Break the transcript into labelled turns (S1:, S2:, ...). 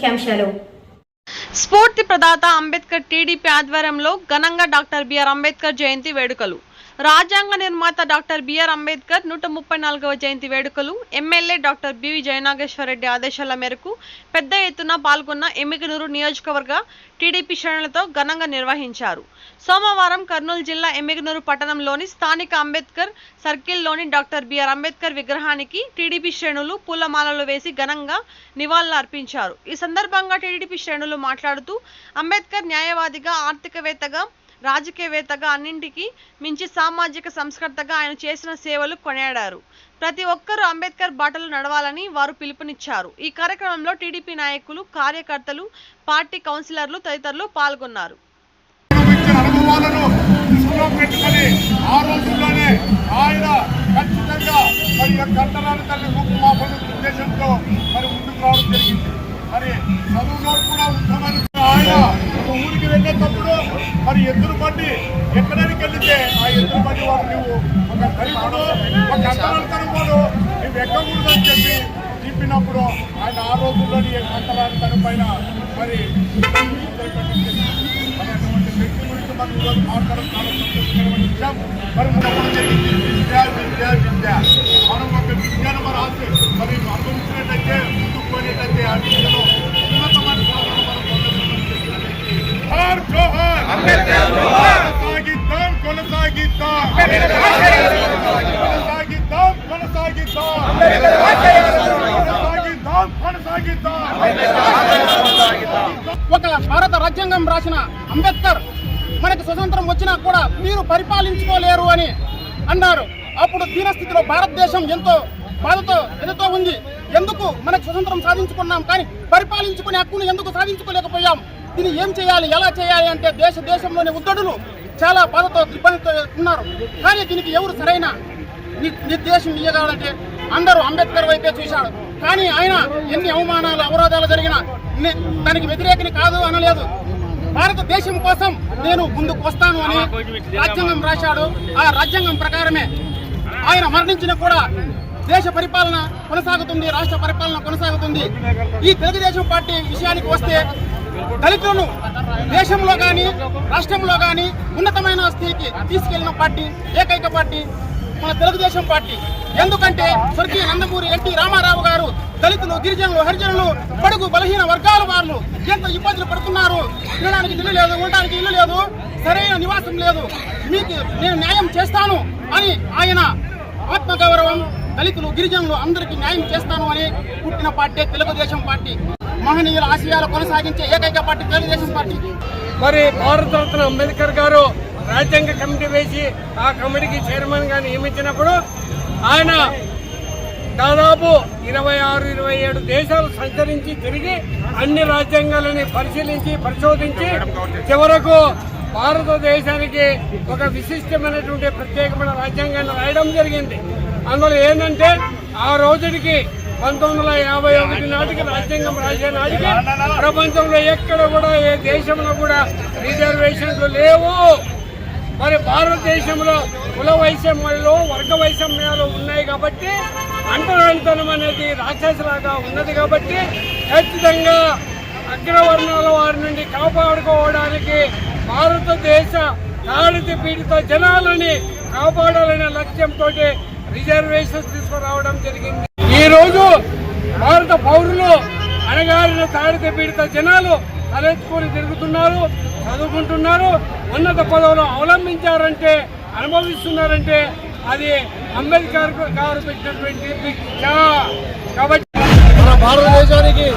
S1: ముఖ్యాంశాలు
S2: స్ఫూర్తి ప్రదాత అంబేద్కర్ టీడీపీ ఆధ్వర్యంలో ఘనంగా డాక్టర్ బిఆర్ అంబేద్కర్ జయంతి వేడుకలు. రాజ్యాంగ నిర్మాత డాక్టర్ బిఆర్ అంబేద్కర్ నూట ముప్పై నాలుగవ జయంతి వేడుకలు ఎమ్మెల్యే డాక్టర్ బివి జయనాగేశ్వరరెడ్డి ఆదేశాల మేరకు పెద్ద ఎత్తున పాల్గొన్న ఎమ్మికనూరు నియోజకవర్గ టీడీపీ శ్రేణులతో ఘనంగా నిర్వహించారు. సోమవారం కర్నూలు జిల్లా ఎమ్మికనూరు పట్టణంలోని స్థానిక అంబేద్కర్ సర్కిల్లోని డాక్టర్ బిఆర్ అంబేద్కర్ విగ్రహానికి టీడీపీ శ్రేణులు పూలమాలలు వేసి ఘనంగా నివాళులు అర్పించారు ఈ సందర్భంగా టీడీపీ శ్రేణులు మాట్లాడుతూ అంబేద్కర్ న్యాయవాదిగా ఆర్థికవేత్తగా రాజకీయవేత్తగా అన్నింటికి మించి సామాజిక సంస్కర్తగా ఆయన చేసిన సేవలు కొనియాడారు. ప్రతి ఒక్కరూ అంబేద్కర్ బాటలు నడవాలని వారు పిలుపునిచ్చారు. ఈ కార్యక్రమంలో టీడీపీ నాయకులు కార్యకర్తలు పార్టీ కౌన్సిలర్లు తదితరులు పాల్గొన్నారు.
S3: పెట్టుకొని ఆ రోజుల్లోనే ఆయన ఖచ్చితంగా మరి యొక్క తల్లి రూపుమాపన ఉద్దేశంతో మరి ముందుకు రావడం జరిగింది మరి చదువులో కూడా ఉత్తమని ఆయన ఒక ఊరికి వెళ్ళేటప్పుడు మరి ఎద్దులు బండి ఎక్కడానికి వెళ్తే ఆ ఎద్దుల బండి వాడు నువ్వు ఒక దళితుడు ఒక అంతరంతరముడు నువ్వు ఎక్కకూడదు అని చెప్పి చెప్పినప్పుడు ఆయన ఆ రోజుల్లో నీ అంతరాంతరం పైన మరి మరి ఒక
S4: భారత రాజ్యాంగం రాసిన అంబేద్కర్ మనకి స్వతంత్రం వచ్చినా కూడా మీరు పరిపాలించుకోలేరు అని అన్నారు. అప్పుడు దీనస్థితిలో భారతదేశం ఎంతో బాధతో ఎదుతో ఉంది. ఎందుకు మనకు స్వతంత్రం సాధించుకున్నాం? కానీ పరిపాలించుకునే హక్కును ఎందుకు సాధించుకోలేకపోయాం? దీన్ని ఏం చేయాలి? ఎలా చేయాలి అంటే దేశ దేశంలోని ఉద్దడులు చాలా బాధతో ఇబ్బందితో ఉన్నారు. కానీ దీనికి ఎవరు సరైన ని- నిర్దేశం ఇయ్యగలంటే అందరూ అంబేద్కర్ వైపే చూశాడు కానీ ఆయన ఎన్ని అవమానాలు అవరోధాలు జరిగినా దానికి వ్యతిరేకని కాదు అనలేదు. భారతదేశం కోసం నేను ముందుకు వస్తాను అని రాజ్యాంగం రాశాడు. ఆ రాజ్యాంగం ప్రకారమే ఆయన మరణించిన కూడా దేశ పరిపాలన కొనసాగుతుంది రాష్ట్ర పరిపాలన కొనసాగుతుంది. ఈ తెలుగుదేశం పార్టీ విషయానికి వస్తే దళితులను దేశంలో కానీ రాష్ట్రంలో కానీ ఉన్నతమైన స్థితికి తీసుకెళ్ళిన పార్టీ ఏకైక పార్టీ మన తెలుగుదేశం పార్టీ. ఎందుకంటే స్వర్గీయ నందమూరి ఎన్టీ రామారావు గారు దళితులు గిరిజనులు హరిజనులు పడుగు బలహీన వర్గాల వారు ఎంత ఇబ్బందులు పడుతున్నారు? తినడానికి ఇల్లు లేదు ఉండడానికి ఇల్లు లేదు సరైన నివాసం లేదు. మీకు నేను న్యాయం చేస్తాను అని ఆయన ఆత్మగౌరవం దళితులు గిరిజనులు అందరికీ న్యాయం చేస్తాను అని పుట్టిన పార్టీ తెలుగుదేశం పార్టీ. మహనీయుల ఆశయాలు కొనసాగించే ఏకైక పార్టీ తెలుగుదేశం పార్టీ.
S5: మరి భారతరత్న అంబేద్కర్ గారు రాజ్యాంగ కమిటీ వేసి ఆ కమిటీకి చైర్మన్గా నియమించినప్పుడు ఆయన దాదాపు ఇరవై ఆరు ఇరవై ఏడు దేశాలు సంచరించి తిరిగి అన్ని రాజ్యాంగాలని పరిశీలించి పరిశోధించి చివరకు భారతదేశానికి ఒక విశిష్టమైనటువంటి ప్రత్యేకమైన రాజ్యాంగాన్ని రాయడం జరిగింది. అందులో ఏంటంటే ఆ రోజుకి పంతొమ్మిది వందల యాభై ఒకటి నాటికి రాజ్యాంగం రాసే నాటికి ప్రపంచంలో ఎక్కడ కూడా ఏ దేశంలో కూడా రిజర్వేషన్లు లేవు. మరి భారతదేశంలో కుల వైషమ్యాలు వర్గ వైషమ్యాలు ఉన్నాయి కాబట్టి అంటరానితనం అనేది రాక్షసులాగా ఉన్నది కాబట్టి ఖచ్చితంగా అగ్రవర్ణాల వారి నుండి కాపాడుకోవడానికి భారతదేశ తాడిత పీడిత జనాలని కాపాడాలనే లక్ష్యంతో రిజర్వేషన్స్ తీసుకురావడం జరిగింది. ఈరోజు రోజు భారత పౌరులు అణగారిన తాడిత పీడిత జనాలు తలెత్తుకొని తిరుగుతున్నారు చదువుకుంటున్నారు ఉన్నత పదవులు అవలంబించారంటే అనుభవిస్తున్నారంటే అది అంబేద్కర్ గారు పెట్టినటువంటి కాబట్టి
S4: మన భారతదేశానికి